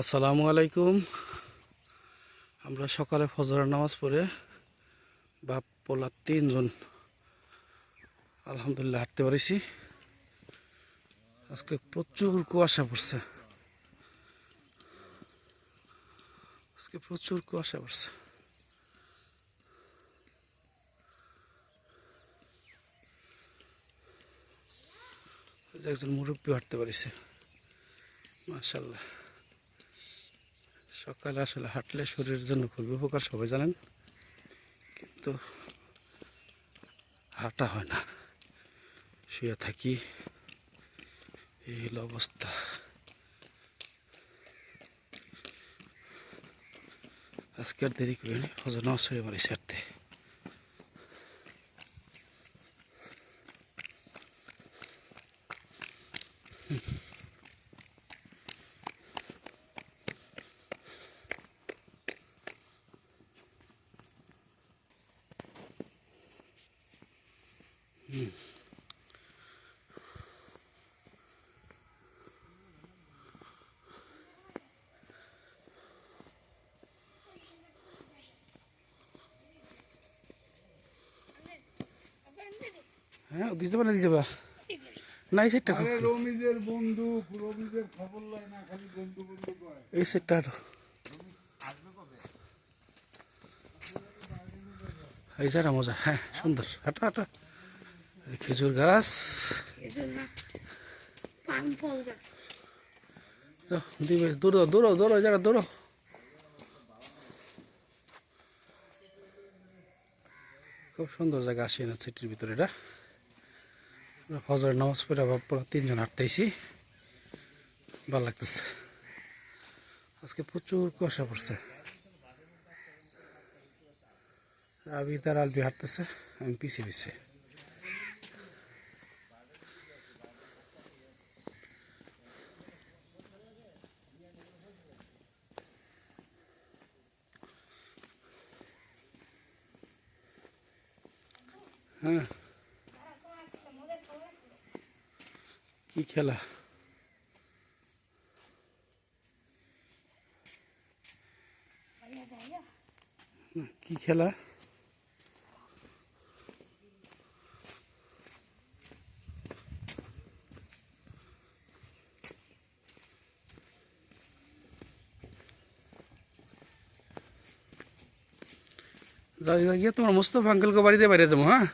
আসসালামু আলাইকুম। আমরা সকালে ফজরের নামাজ পড়ে বাপ পোলা তিনজন আলহামদুলিল্লাহ হাঁটতে পারিছি। আজকে প্রচুর কুয়াশা পড়ছে। আজকে প্রচুর কুয়াশা পড়ছে। একজন মুরব্বী হাঁটতে পারিছে। মাশাল্লাহ সকালে আসলে হাঁটলে শরীরের জন্য খুবই উপকার, সবাই জানেন। কিন্তু হাঁটা হয় না। শুয়ে থাকি, এই হলো অবস্থা। আজকে আর দেরি করিনি নি অসুবিধা বাড়ি ছাড়তে হ্যাঁ দিতে পারে দিতে পারে। না এই সেটটা আরে রমিজের বন্ধু রমিজের খবর লয় না খালি বন্ধু বন্ধু কয়। এই সেটটা আরও এই মজা। হ্যাঁ সুন্দর। হাঁটা হাঁটা। খেজুর গাছ। দিবে, দৌড়ো দৌড়ো দৌড়ো, যারা দৌড়ো। খুব সুন্দর জায়গা আসি না সিটির ভিতরে, এটা? ফজর নামাজ পড়ে আবার পুরো তিনজন হাঁটতেছি। ভালো লাগতেছে। আজকে প্রচুর কুয়াশা পড়ছে। আবি তার আলবি হাঁটতেছে, আমি পিছিয়ে পিছিয়ে। হ্যাঁ। কি খেলা? কি খেলা? গিয়ে তোমার মুস্তফা আঙ্কেলকে বাড়িতে বাইরে যাব হ্যাঁ?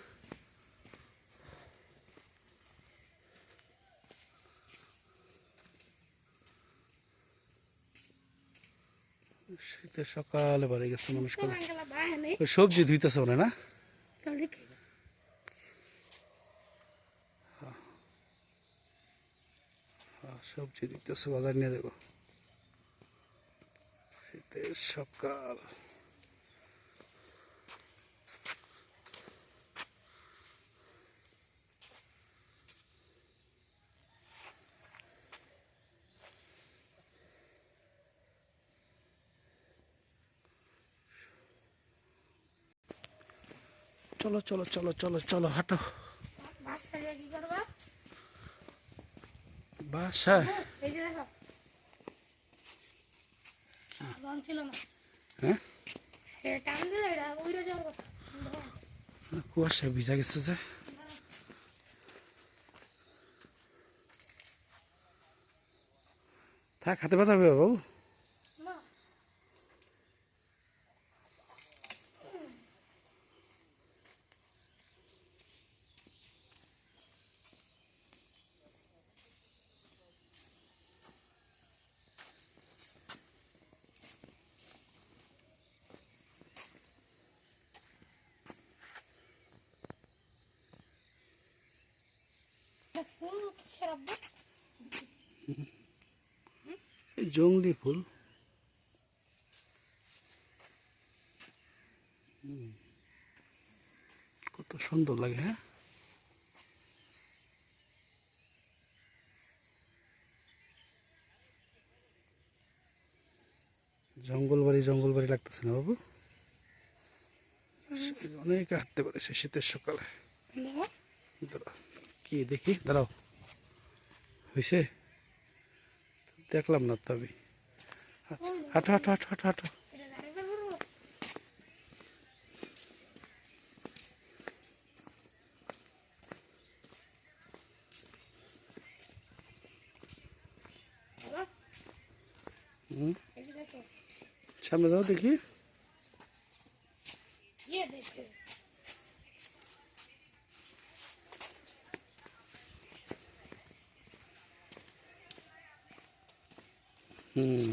শীতের সকালে বাড়ি গেছে মানুষ সবজি ধুইতেছে মনে না? কি? হ্যাঁ, সবজি দিতেছে বাজার নিয়ে দেবো শীতের সকাল। চলো চলো চলো চলো চলো, হাঁটো। হ্যাঁ? কুয়াশায় ভিজা গেছে যে। থাক, হাতে ব্যথা হবে বাবু। জংলি ফুল। কত সুন্দর লাগে হ্যাঁ? জঙ্গল বাড়ি জঙ্গল বাড়ি লাগতেছে না বাবু? অনেক হাঁটতে পারেছে শীতের সকালে। কি দেখি দাঁড়াও হয়েছে দেখলাম না তো আমি আচ্ছা হাঁটো হাঁটো হাঁটো হাঁটো হাঁটো এটা দাঁড়িয়ে করব বাবা, হুম এই যে দেখো সামনে যাও দেখি হুম।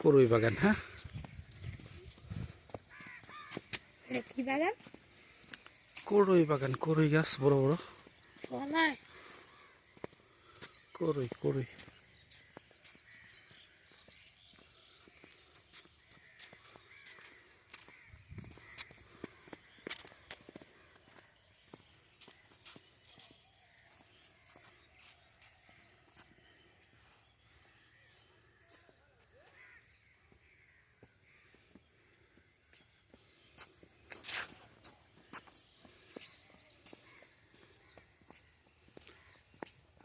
করই বাগান হ্যাঁ? কি বাগান? করই বাগান করই গাছ বড় বড়। করই করই।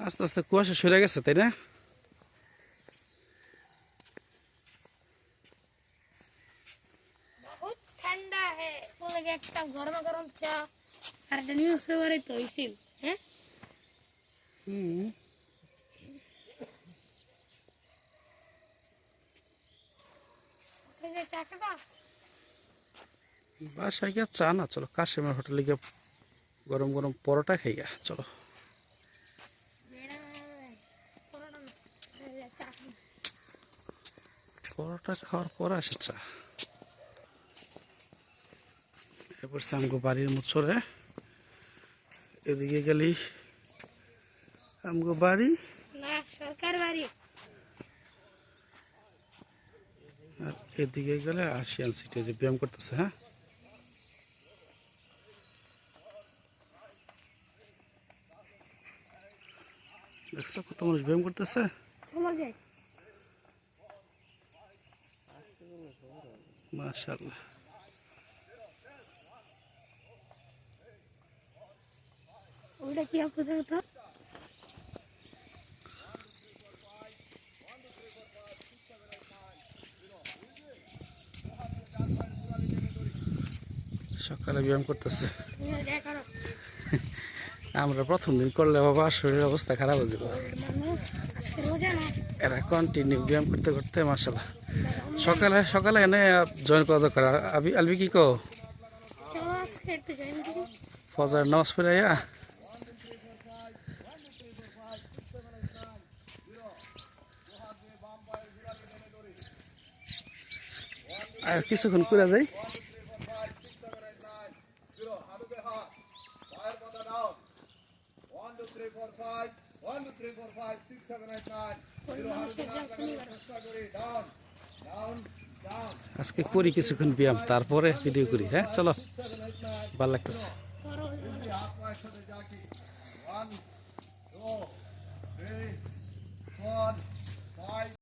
আস্তে আস্তে কুয়াশা সরে গেছে তাই না? একটা গরম গরম চা। আর একটা নিউজ পেপারে তো হয়েছিল হ্যাঁ হুম চা বাসায় গিয়ে চা না চলো কাশিমের হোটেলে গিয়ে গরম গরম পরোটা খাই চলো বেড়া পরোটা না এই যে চা খাব। পরোটা খাওয়ার পর আসে চা এরপর আমগো বাড়ির মুচরে এদিকে গেলি। আমগো বাড়ি? না সরকার বাড়ি। আর এদিকে গেলে আশিয়ান সিটে যে ব্যায়াম করতেছে হ্যাঁ? দেখছ কত মানুষ ব্যায়াম করতেছে? চলো যাই মাশাল্লাহ ওইটা কি আপু কথা? সকালে ব্যায়াম করতেছে। আমরা প্রথম দিন করলে বাবা, শরীরের অবস্থা খারাপ হয়ে যাবে। এরা কন্টিনিউ ব্যায়াম করতে করতে মার্শাল্লাহ সকালে সকালে এনে জয়েন করা দরকার। আবি, আলবি কি কো ফজার নামাজ পড়ে আয়া। আর কিছুক্ষণ করে যাই। One, two, three, four, five, six, seven, eight, nine. আজকে করি কিছুক্ষণ ব্যায়াম তারপরে ভিডিও করি হ্যাঁ চলো ভাল লাগতেছে One, two, three, four, five.